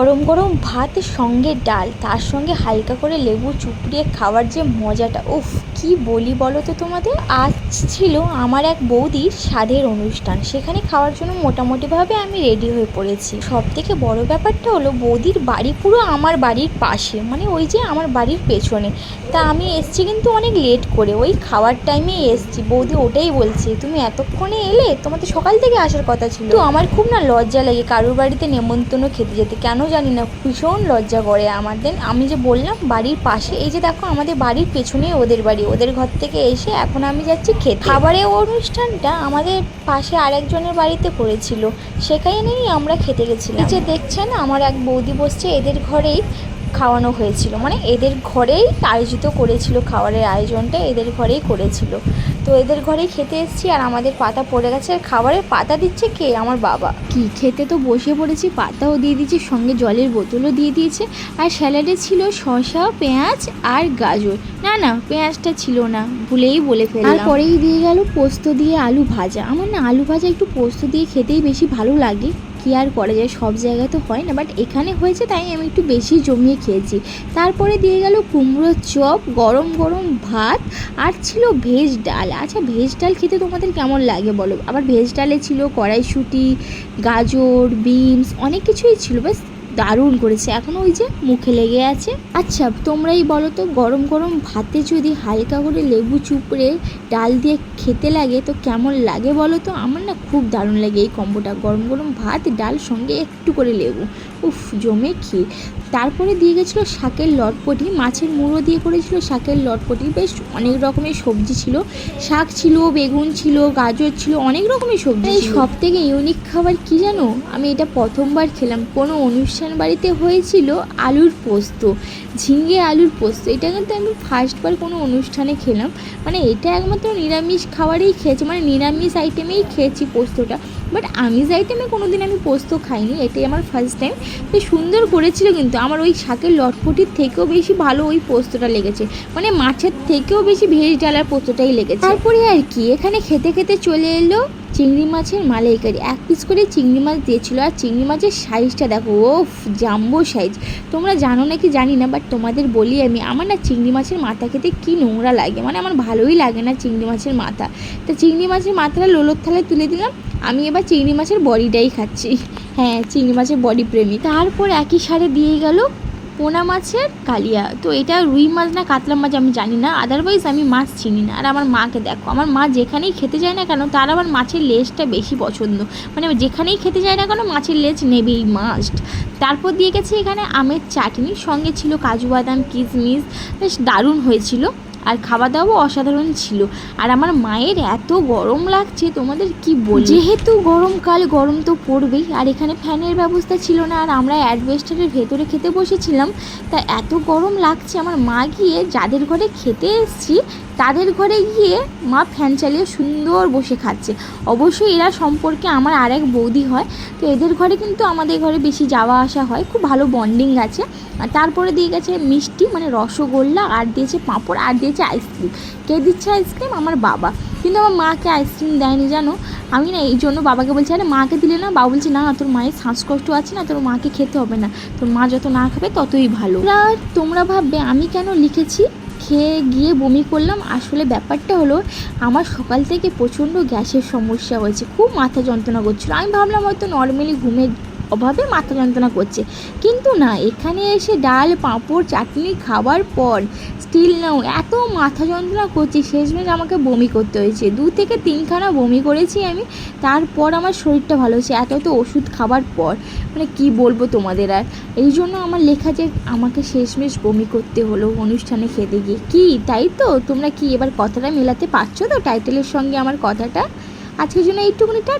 গরম গরম ভাতের সঙ্গে ডাল, তার সঙ্গে হালকা করে লেবু চুপড়িয়ে খাওয়ার যে মজাটা, উফ, কি বলি বলো তো তোমাদের? আজ ছিল আমার এক বৌদির স্বাদের অনুষ্ঠান। সেখানে খাওয়ার জন্য মোটামুটিভাবে আমি রেডি হয়ে পড়েছি। সব থেকে বড় ব্যাপারটা হলো বৌদির বাড়ি পুরো আমার বাড়ির পাশে মানে ওই যে আমার বাড়ির পেছনে। তা আমি এসছি কিন্তু অনেক লেট করে, ওই খাওয়ার টাইমেই এসছি। বৌদি ওটাই বলছে, তুমি এতক্ষণে এলে তোমাদের সকাল থেকে আসার কথা ছিল। তো আমার খুব না লজ্জা লাগে, কারোর বাড়িতে নেমন্তন্ন খেতে যেতে। কেন জানি না, ভীষণ লজ্জা করে আমার। দেন আমি যে বললাম, বাড়ির পাশে, এই যে দেখো আমাদের বাড়ির পেছনেই ওদের বাড়ি। ওদের ঘর থেকে এসে এখন আমি যাচ্ছি খেতে খাবারের অনুষ্ঠানটা আমাদের পাশে আরেকজনের বাড়িতে করেছিল সেখানেই আমরা খেতে গেছিলাম। যে দেখছেন আমার এক বৌদি বসছে এদের ঘরেই খাওয়ানো হয়েছিল। মানে এদের ঘরেই আয়োজিত করেছিল খাবারের আয়োজনটা এদের ঘরেই করেছিল। তো এদের ঘরেই খেতে এসেছি আর আমাদের পাতা পড়ে গেছে। আর খাবারের পাতা দিচ্ছে কে? আমার বাবা। কি খেতে তো বসে পড়েছি পাতাও দিয়ে দিয়েছি সঙ্গে জলের বোতলও দিয়ে দিয়েছে। আর স্যালাডে ছিল শশা পেঁয়াজ আর গাজর। না না পেঁয়াজটা ছিল না ভুলেই বলে ফেললাম। তারপরেই দিয়ে গেল পোস্ত দিয়ে আলু ভাজা। আমার না আলু ভাজা একটু পোস্ত দিয়ে খেতেই বেশি ভালো লাগে। কি আর করা যায়, সব জায়গায় তো হয় না বাট এখানে হয়েছে তাই আমি একটু বেশি জমিয়ে খেয়েছি। তারপরে দিয়ে গেল কুমড়োর চপ, গরম গরম ভাত, আর ছিল ভেজ ডাল। আচ্ছা ভেজ ডাল খেতে তোমাদের কেমন লাগে বলো? আবার ভেজ ডালে ছিল কড়াইশুঁটি, গাজর, বিনস, অনেক কিছুই ছিল বেশ দারুণ করেছে। এখন ওই যে মুখে লেগে আছে। আচ্ছা তোমরাই বলো তো, গরম গরম ভাতে যদি হালকা করে লেবু চুপড়ে ডাল দিয়ে খেতে লাগে, তো কেমন লাগে বলো তো? আমার না খুব দারুণ লাগে এই কম্বোটা। গরম গরম ভাত, ডাল, সঙ্গে একটু করে লেবু। উফ, জমে ক্ষীর। তারপরে দিয়ে গেছিল শাকের লটপটি মাছের মুড়ো দিয়ে করেছিল শাকের লটপটি। বেশ অনেক রকমের সবজি ছিল। শাক ছিল বেগুন ছিল গাজর ছিল অনেক রকমের সবজি এই সব থেকে ইউনিক খাবার কি জানো? আমি এটা প্রথমবার খেলাম। কোনো অনুষ্ঠান বাড়িতে হয়েছিল আলুর পোস্ত ঝিঙে আলুর পোস্ত। এটা কিন্তু আমি ফার্স্টবার কোনো অনুষ্ঠানে খেলাম। মানে এটা একমাত্র নিরামিষ খাবারেই খেয়েছি। মানে নিরামিষ আইটেমেই খেয়েছি পোস্তটা। বাট আমিষ আইটেমে কোনো দিন আমি পোস্ত খাইনি, এটাই আমার ফার্স্ট টাইম বেশ সুন্দর করেছিল কিন্তু আমার ওই শাকের লটপটির থেকেও বেশি ভালো ওই পোস্তটা লেগেছে। মানে মাছের থেকেও বেশি ভেজ ডালার পোস্তটাই লেগেছে। তারপরে আর কি, এখানে খেতে খেতে চলে এলো চিংড়ি মাছের মালাইকারি। এক পিস করে চিংড়ি মাছ দিয়েছিল আর চিংড়ি মাছের সাইজটা দেখো ও জাম্বো সাইজ তোমরা জানো নাকি জানি না বাট তোমাদের বলি আমি, আমার না চিংড়ি মাছের মাথা খেতে কী নোংরা লাগে। মানে আমার ভালোই লাগে না চিংড়ি মাছের মাথা। তা চিংড়ি মাছের মাথাটা লোলোর থালায় তুলে দিলাম আমি এবার চিংড়ি মাছের বডিটাই খাচ্ছি। হ্যাঁ চিংড়ি মাছের বডি প্রেমী। তারপর একই সারে দিয়ে গেল পোনা মাছের কালিয়া। তো এটা রুই মাছ না কাতলা মাছ আমি জানি না। আদারওয়াইজ আমি মাছ চিনি না। আর আমার মাকে দেখো, আমার মা যেখানেই খেতে যায় না কেন, তার আমার মাছের লেজটা বেশি পছন্দ। মানে যেখানেই খেতে যায় না কেন, মাছের লেজ নেবেই মাস্ট তারপর দিয়ে গেছে এখানে আমের চাটনি, সঙ্গে ছিল কাজু বাদাম, কিশমিশ, বেশ দারুণ হয়েছিল। আর খাওয়া দাওয়াও অসাধারণ ছিল। আর আমার মায়ের এত গরম লাগছে, তোমাদের কি বলি? যেহেতু গরমকাল গরম তো পড়বেই। আর এখানে ফ্যানের ব্যবস্থা ছিল না, আর আমরা অ্যাডভেস্টারের ভেতরে খেতে বসেছিলাম। তা এত গরম লাগছে, আমার মা গিয়ে যাদের ঘরে খেতে এসছি, তাদের ঘরে গিয়ে মা ফ্যান চালিয়ে সুন্দর বসে খাচ্ছে। অবশ্যই এরা সম্পর্কে আমার আরেক বৌদি হয়। তো এদের ঘরে কিন্তু আমাদের ঘরে বেশি যাওয়া আসা হয়। খুব ভালো বন্ডিং আছে। তারপরে দিয়ে গেছে মিষ্টি মানে রসগোল্লা, আর দিয়েছে পাঁপড়, আর দিয়েছে আইসক্রিম কে দিচ্ছে আইসক্রিম আমার বাবা। কিন্তু আমার মাকে আইসক্রিম দেয়নি, জানো? আমি না এই জন্য বাবাকে বলছি, আরে মাকে দিলে না? বাবা বলছে, না তোর মায়ের শ্বাসকষ্ট আছে না, তোর মাকে খেতে হবে না। তোর মা যত না খাবে ততই ভালো। আর তোমরা ভাববে, আমি কেন লিখেছি? খেয়ে গিয়ে বমি করলাম। আসলে ব্যাপারটা হলো, আমার সকাল থেকে প্রচণ্ড গ্যাসের সমস্যা হয়েছে। খুব মাথা যন্ত্রণা করছিল। আমি ভাবলাম হয়তো নর্মালি ঘুমের অভাবে মাথা যন্ত্রণা করছে। কিন্তু না, এখানে এসে ডাল, পাঁপড়, চাটনি খাবার পর স্টিল নাও এত মাথা যন্ত্রণা করছি, শেষমেশ আমাকে বমি করতে হয়েছে। দু থেকে তিনখানা বমি করেছি আমি, তারপর আমার শরীরটা ভালো হয়েছে। এত এত ওষুধ খাবার পর মানে কি বলব তোমাদের আর? এই জন্য আমার লেখা যে আমাকে শেষমেশ বমি করতে হলো অনুষ্ঠানে খেতে গিয়ে। কি, তাই তো? তোমরা কি এবার কথাটা মেলাতে পারছ তো টাইটেলের সঙ্গে আমার কথাটা? আজকের জন্য এইটুকুনি, টাটা।